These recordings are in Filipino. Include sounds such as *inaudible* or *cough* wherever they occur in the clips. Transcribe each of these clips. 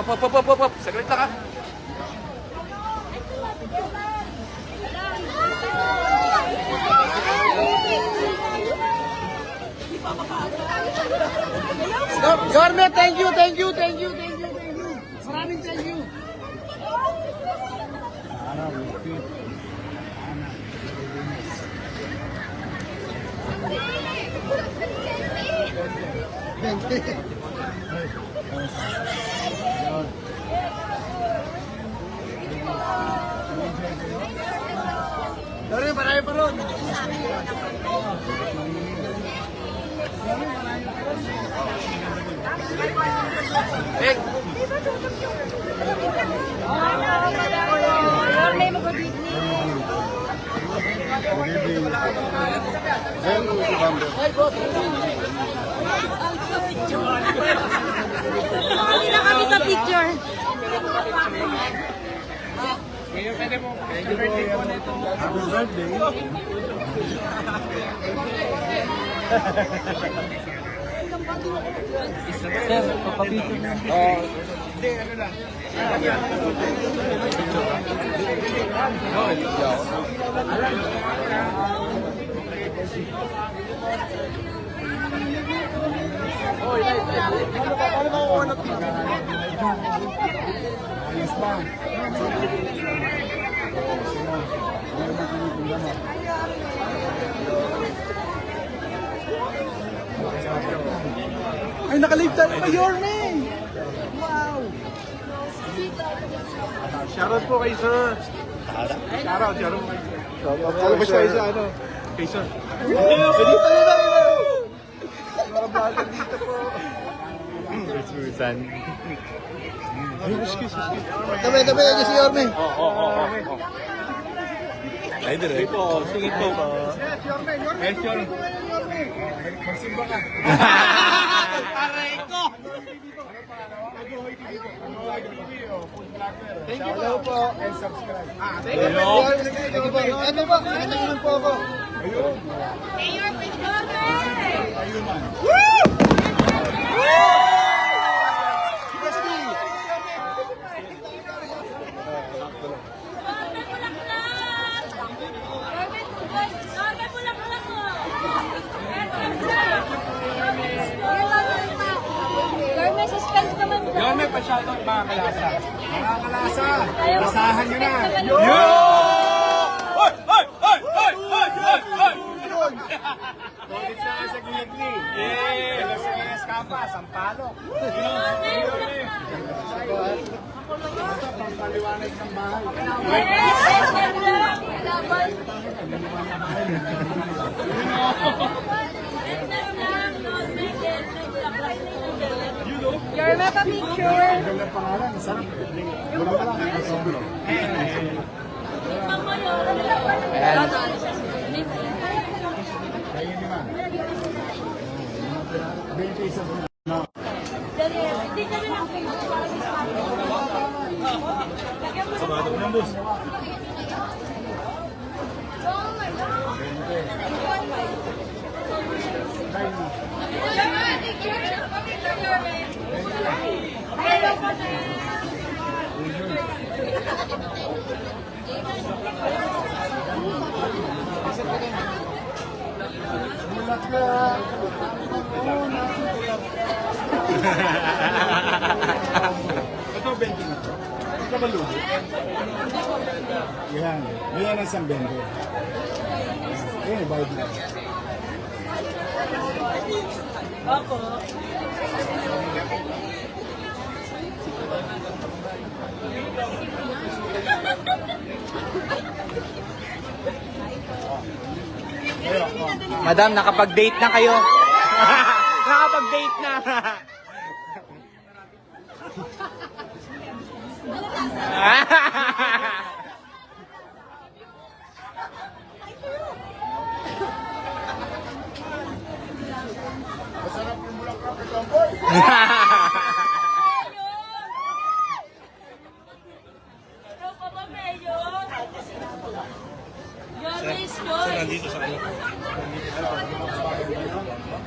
Hop, hop, hop, hop, hop, hop. Saglit lang ha. Yorme, thank you, thank you, thank you, thank you, thank you. Maraming thank you. *laughs* Yorme, marami pa ron. Eh, Yorme, mag-good Hindi na kami sa picture. Kaya pwede mo sa birthday po nito. Happy birthday! Sir, papapito na. Oo. Hindi, ano lang. Ano ba? Ano ba? Ano ba? Ayos ba? Ay, nakalive tayo kay Yorme. Wow. shoutout po kay sir. Shoutout, shoutout. Ano ba siya isa, ano? Kay sir. Dito na tayo. Mga vlogger dito po. Susan. Tabi, tabi, si Yorme. Oo, oo, oo. Ay, dire. po. Sige po. Yes, Yorme. Magsimba ka. Aray ko! Thank you Hello po. And subscribe. Hello. Thank you po. Ano ba? Tingnan po ako. Mayor, with Yorme! Yorme, bulaklak! Yorme, tugay! Yorme, bulaklak mo! Yorme, suspense naman daw. Yorme, pa-shoutout mga kalasa. Mga kalasa. Basahan nyo na. Yo! Hoy! Hoy! Hoy! Hoy! Hoy! Hoy! Hoy! Ulit sa sa Gilagli. Yeah! Hello sa Escapa, Sampalo. Yorme, bulaklak! Paliwanag ng bahay. Yes! Laban. Yorme, pa-picture. Ganda pangalan. Sarap. Wala pa lang. 20 isa po. Ito, 20 na to. Ito ba lugo? Yan. Yan ang isang 20. Yan, bayad na. Madam, nakapag-date na kayo. *laughs* nakapag-date na. Masarap yung bulaklak ito, boy.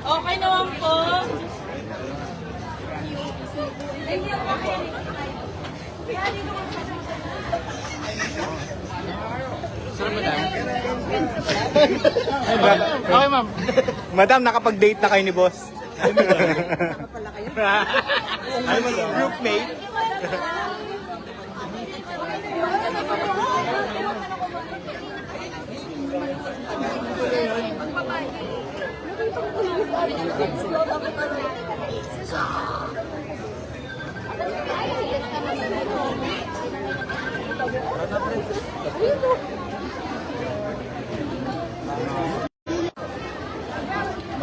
Okay naman po. Thank you. Okay, ma'am. Madam, nakapag-date na kayo ni boss. Groupmate.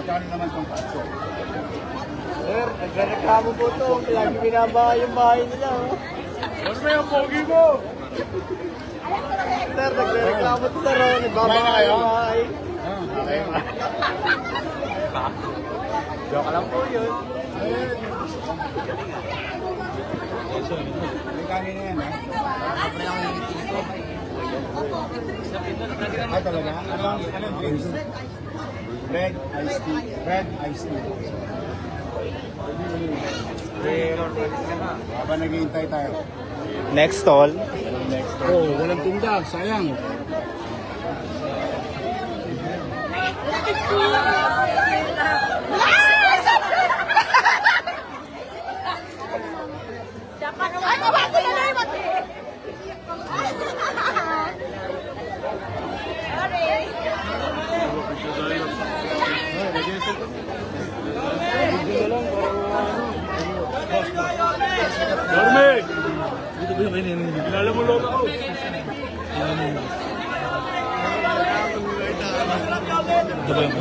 Magkano naman itong patso? Sir, nagreklamo po to. Lagi binabaha yung bahay nila. Oh. Ano ba yung pogi mo? Sir, nagreklamo to sir. Oh. Nagbabaha Kumain na kayo? yung bahay. Ah, okay. Joke lang po yun. May kanin na yan, ha? Ah, talaga? Anong, anong drinks? Red iced tea. Red iced tea. Habang naghihintay tayo. Next stall. Oh, walang tinda. Sayang. Ano ba ito na naman? Sorry. Dorme! Dito ba yung kainin? Kilala mo lola ko. Ito ba yung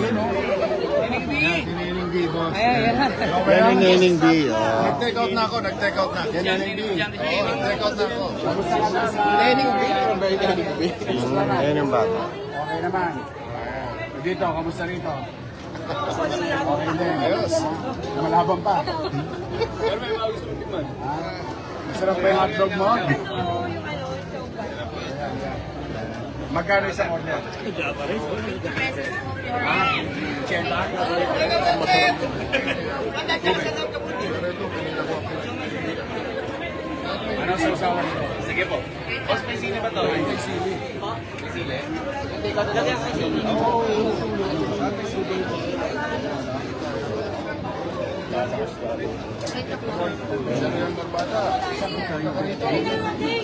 Nining B, boss. Yan yung Nining B. Nag-take out na ako, nag-take out na. Yan Nining B. Nag-take out na ako. Lening B. Ano ba yung Lening B? Ayan yung bata. Okay naman. Dito, kamusta rito? Okay din. Ayos. Malabang pa. Ah, Masarap ba yung hotdog mo? Magkano isang order? Ano sa usawa nito? Sige po. Boss, may sili ba to? May sili. May sili?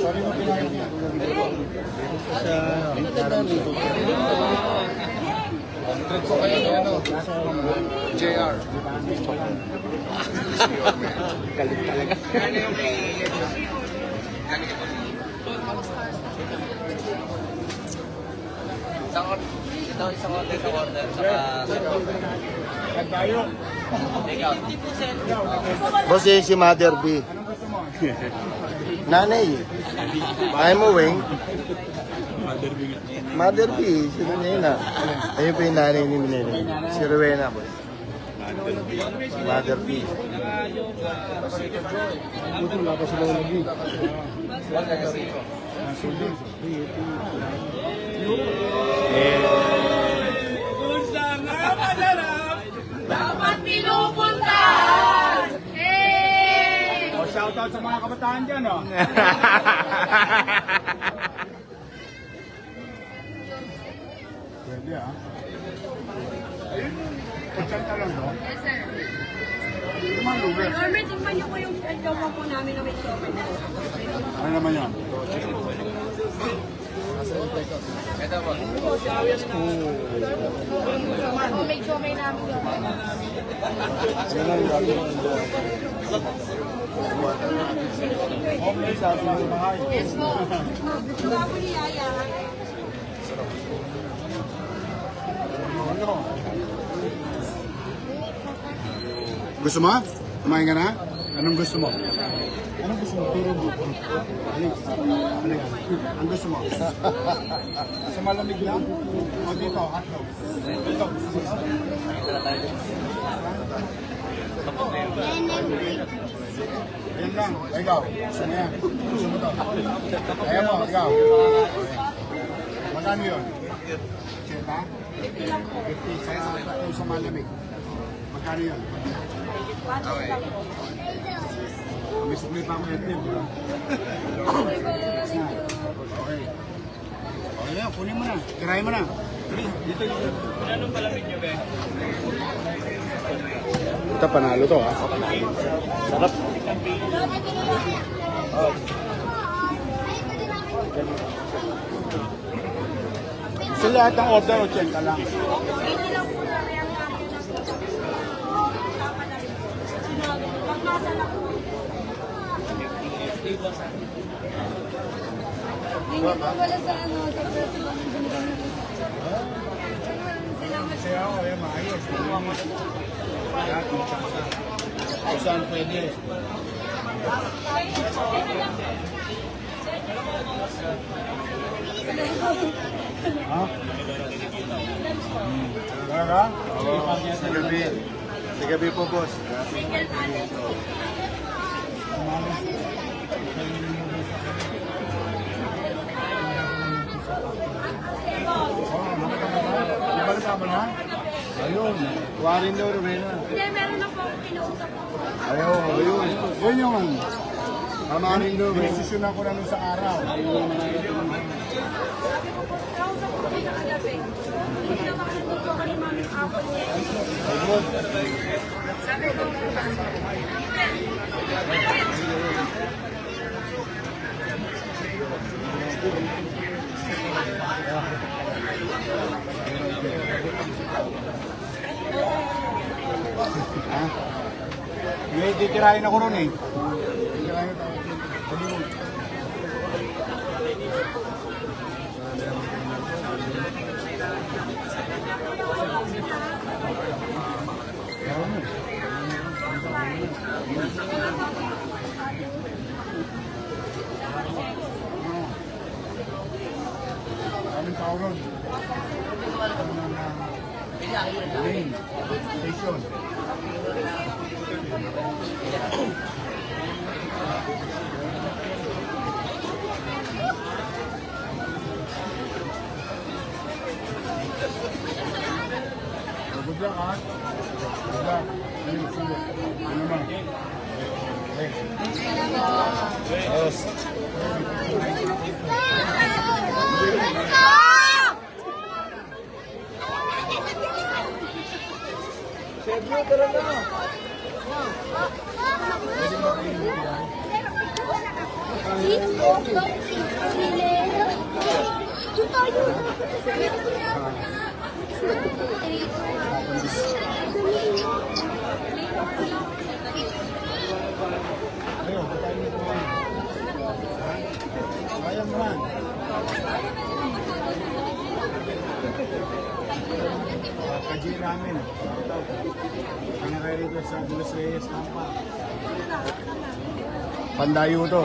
Sorry mo pinahin niya. Trip ko kayo ng ano? JR. Galit talaga. Nagtayo. Boss, yun si Mother B. Anong gusto mo? Nanay. Ayaw mo, Weng? Mother B. Si Nina. Ayun po yung nanay ni Nina. Si Rowena, boss. Mother B. Buto wala pa sa lola B. Dapat pinupuntahan! Eh! O, shoutout sa mga kabataan dyan, oh. *laughs* Pwede, ah. Kutsanta lang, no? Yes, sir. Man, lugar? Norman, tingnan niyo po yung jowa po namin na may jowa. Ano naman yan? Oh, may jowa namin yun. Okay, sa mga bahay. Yes po. Wala po ni Yaya. Ano? Gusto mo? Kumain ka na? Anong gusto mo? Anong gusto mo? Turo mo. Ang gusto mo? Sa malamig lang? O dito, hotdog. Dito. Ayan lang. Ikaw. Gusto mo yan? Gusto mo to? Ayan mo, ikaw. Magkano yun? Cheta? 50 sa, sa malamig. Magkano yun? May sukli pa ako itim, di ba? Okay. Okay na, kunin mo na. Tirahin mo na. Dito, dito. Anong palamig nyo, be? Ito, panalo to, ha? Sarap. Sa lahat ng order, 80 lang. Hindi po wala sa ano, sa president ng binigyan niyo po sa Salamat Kaya ako, eh, maayos. Lahat, may tsansa. Kung saan pwede. Ha? Hmm. Talaga? Oo. Sa gabi. Sa gabi po, boss. Single. Nabalita mo na? Ayun. Warin daw, Rowena. Hindi, meron na po akong kinausap po. Ayaw, ayun. Yun yung Kamarin daw, desisyon ako na nung sa araw. Sabi ko po, kausap ko kami ng agabi. Hindi na makakatog po kami mami apat niya. Sabi ko? May titirahin ako ron eh. Titirahin ako. Sabi mo. Ayaw mo. Kaming tao ron. Good luck, ha? Good luck. Ano naman? Okay. Boss. Ayun, patayin mo ito. Ha? Kaya mo man. Kaji namin. Pinakain rito sa Dulas Reyes, Tampa. Pandayo to.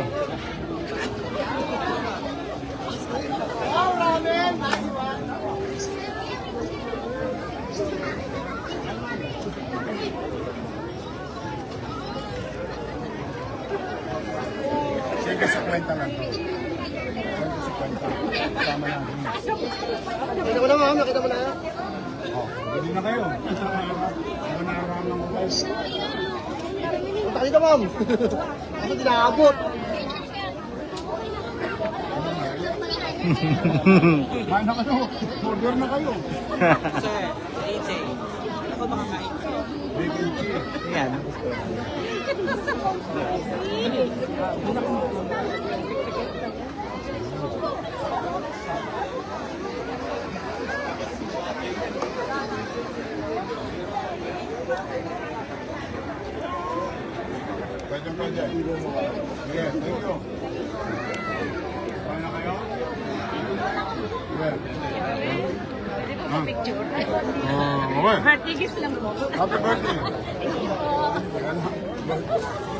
Sige sa kwenta lang to. Sige sa kwenta. Tama lang. Nakita mo na ma'am, nakita mo na. Oh, hindi na kayo. Ano nararamdaman ko guys? Punta ka dito ma'am. *laughs* Kasi di nakaabot. Kain na kayo. Order na kayo. Big and cheese. Yan. Pwede pwede. Sige, thank you. Kain na kayo? Sige. Ah. picture. Oh, okay. Birthday gift lang po. Happy birthday. Ayan na. Thank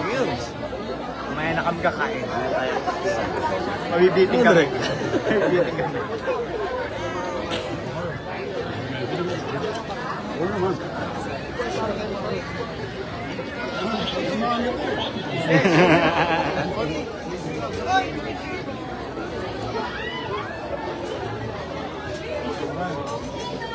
Mamaya na kami kakain. Mabibiting kami. Oo naman. Yun,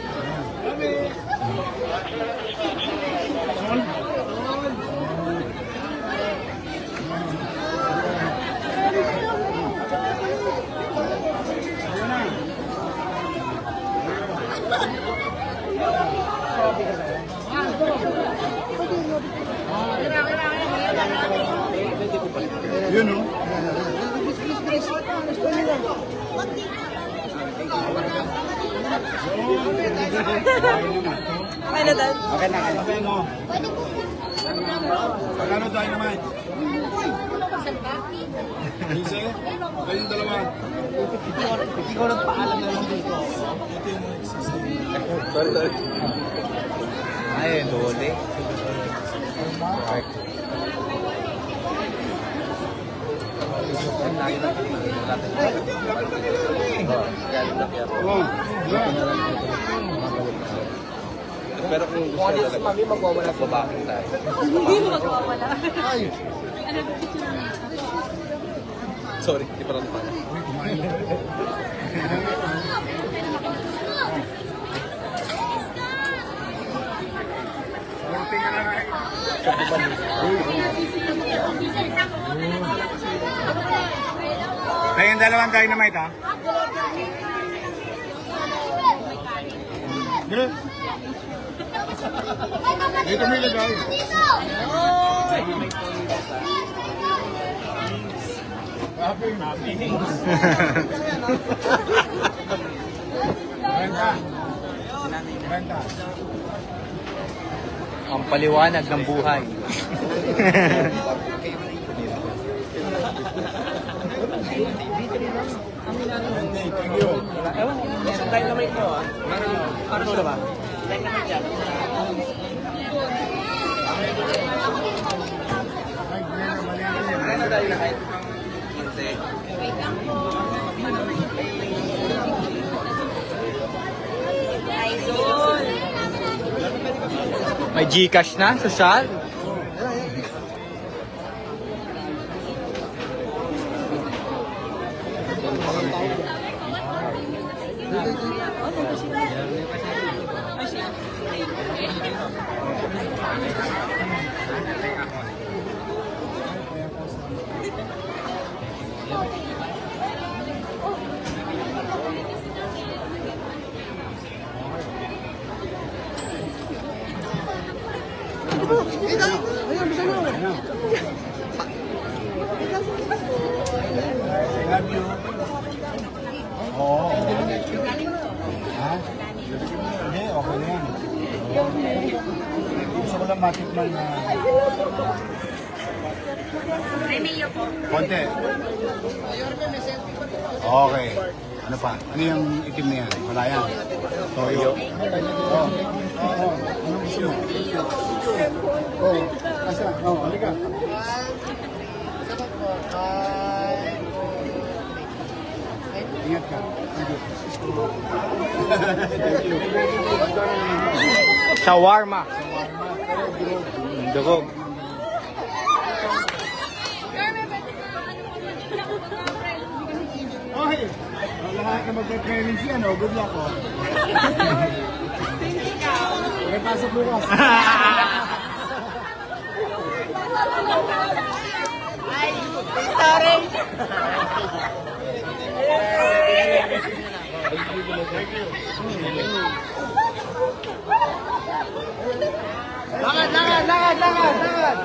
okay na. Sabi mo. Pagkano dynamite? Isa? Kayong dalawa. Hindi ko nagpaalam na lang dito. Ay, dole. Oo. Pero kung gusto ano si mami, magwawala sa babae tayo. Hindi mo magwawala. Ay, Sorry, di pa rin. Kayong dalawang dynamite, ha? Dito. Dito mo ilagay. Renta. Renta. Ang paliwanag ng buhay. Ewan, isang dynamite nyo ah. Para sila ba? May Gcash na, social. Love Oh, Shawarma. Dugog. Okay. Lahat na magka-training siya, no? Good luck, oh. May pasok bukas. Lakad, lakad, lakad, lakad, lakad.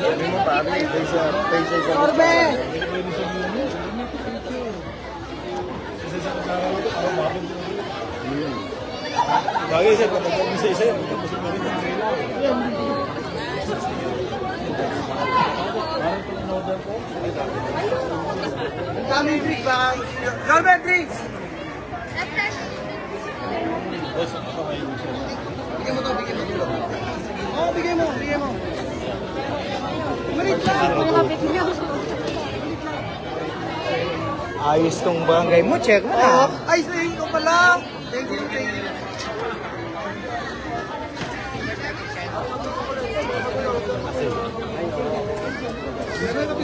Sabi mo, pare, paysa, paysa sa Orbe! Bagay siya, kapag isa-isa yan. Ang daming drinks ba? Norman drinks! Bigyan mo to, bigyan mo to. Oo, oh, bigyan mo, bigyan mo. Marit lang. Ayos tong barangay mo, check mo Oo, ay, sa iyo pa lang. Thank you, thank you. Meron ka picture? Konti, dali konti. Dali. Meron ka picture? Yorme, hawa ka na. Saan ito?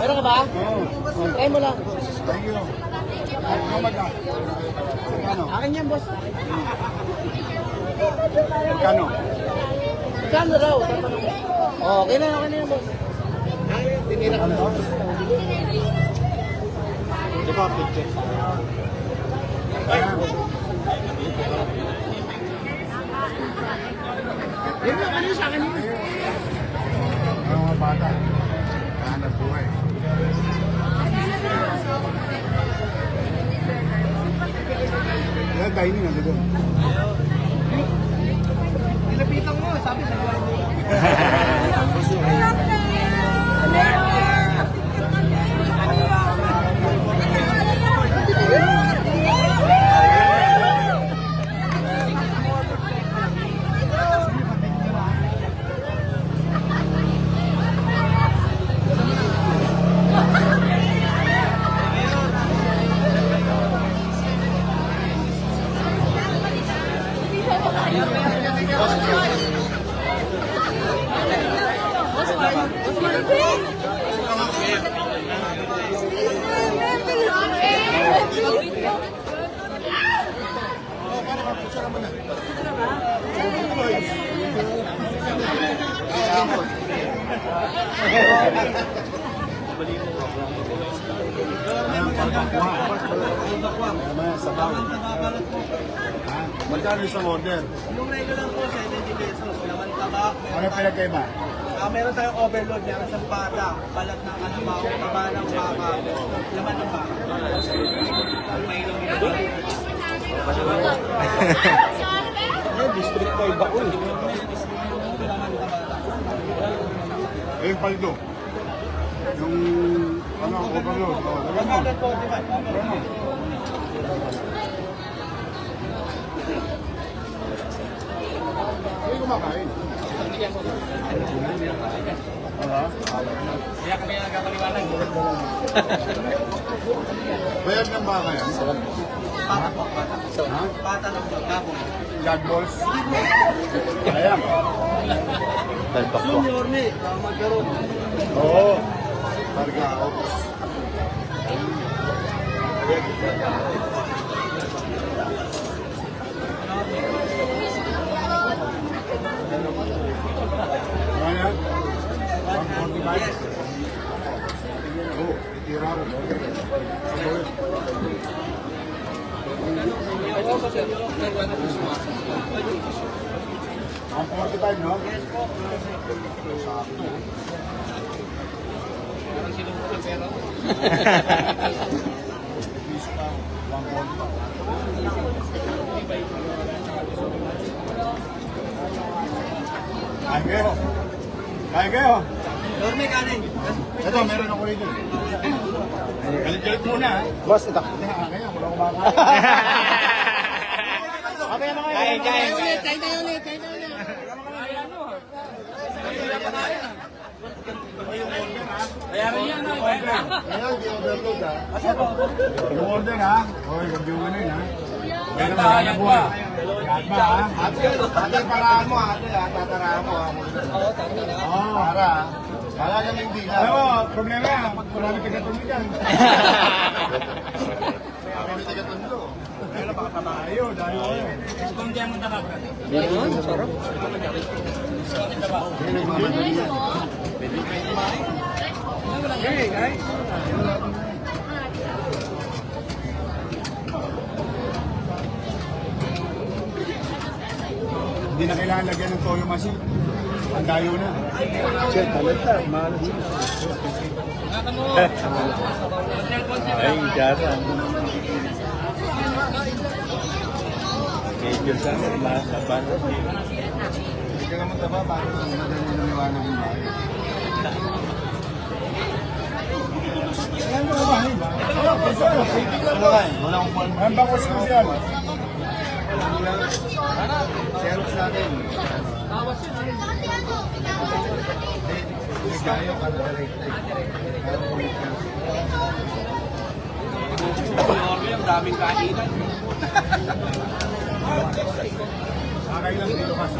Meron ka ba? Oo. Try mo lang. Thank you. Ano magka? Magkano? Akin yan, boss. Magkano? Kano raw? Oh, okay na, okay na yan, boss. Tinira ka na. Di ba, picture? Ayan. Yun lang, ano sa akin yun? Mga bata. Hanap buhay. Yan, dining nandito doon. Nilapitan mo, sabi sa *laughs* Ah, meron tayong overload, meron siyang pata, balat ng kalabaw, taba ng baka, laman ng baka. District 5 ako eh. Paldo. Yung ano, overload. Lagyan mo. 145. Hindi kumakain. Kaya kami nagkakaliwanag. Bayad ng baka yan. Pata po, pata. Ha? Pata ng gabong. God balls. Ayan. Talpak ko. Yung yorme, magkaroon. Oo. Karga ako. Ano yan? 145? Oo, itira ko. Sabawin. 45, no? Yes po. Sakto. Piso pa, 145. Kain kayo. Kain kayo. Yorme kanin. Ito, meron ako rito. Galit-galit muna? Boss, ito. Hindi nga, kaya, wala akong *laughs* makakain. Kain, kain. tayo na ulit, tayo na ulit. Ayan, di overload, ha? Yung order, ha? Hoy, huwag yung ano yun, ha? Yan ba? Yan ba? Yan ba? ha? Ate, ate, paraan mo, ate, ha? Tataraan mo, ha? Oo. Para, ha? Kala ka ng dila. Alam mo, problema yan. Marami taga-tuloy dyan. Marami taga-tundo. Ayun, baka tayo. Dahil ko yun. Yun, sarap. Yan ang Hindi na kailangan lagyan ng toyo machine. Ang dayo na. Check, talenta. Mahal siya. Ay, gara. Medyo sa lahat na ba? Hindi ka naman taba, bakit ang madali ng liwanag yung bahay? Wala akong phone. Ang bakos ko yan. Xerox natin. Hindi tayo para direct. Sakay lang dito kasi.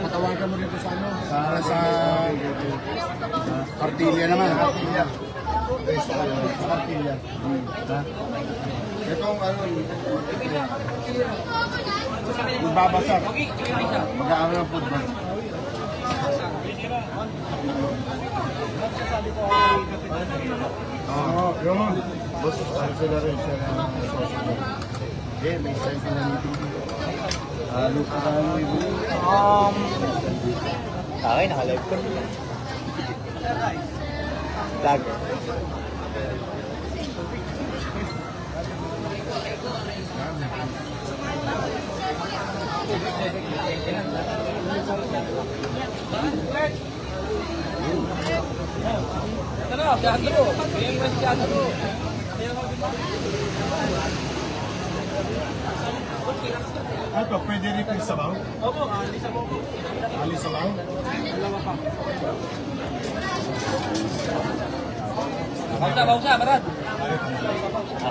Patawagan mo dito sa ano? Para sa Cartilla naman. Cartilla. Sa Cartilla. Ha? Itong ano, Magbabasa. mag-aaral ng football. Oo, yun. Boss, ano sila rin siya. Eh, may. Um, okay, naka-live ko. Tag. Ito, pwede rin yung sabaw? Opo, alis sabaw. Alis sabaw? Pausa, pausa, Brad.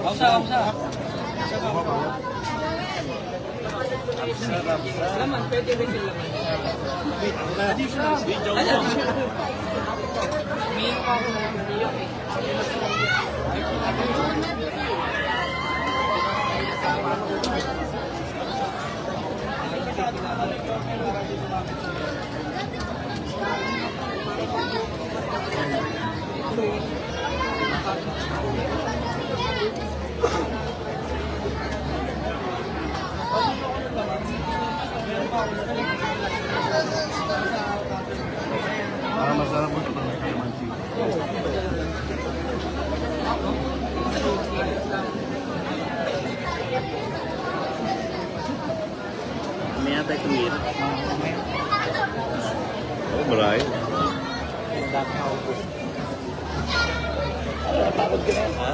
Pausa, pausa. Laman, pwede rin yung laman. Ayan. Umiyak pa ako umiyak eh. Para masarap mo ito pag may kalamansi. Mamaya tayo tumira. Oh, maray. Napagod ka na, ha?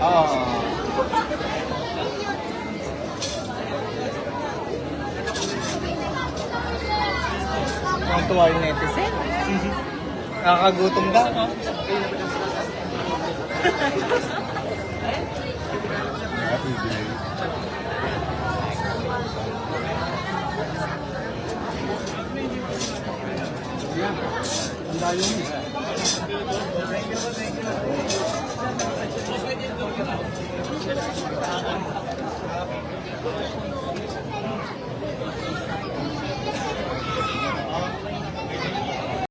Oo. Ang tuwa yung netizen. Nakakagutom ka. *laughs* Happy day. Thank you.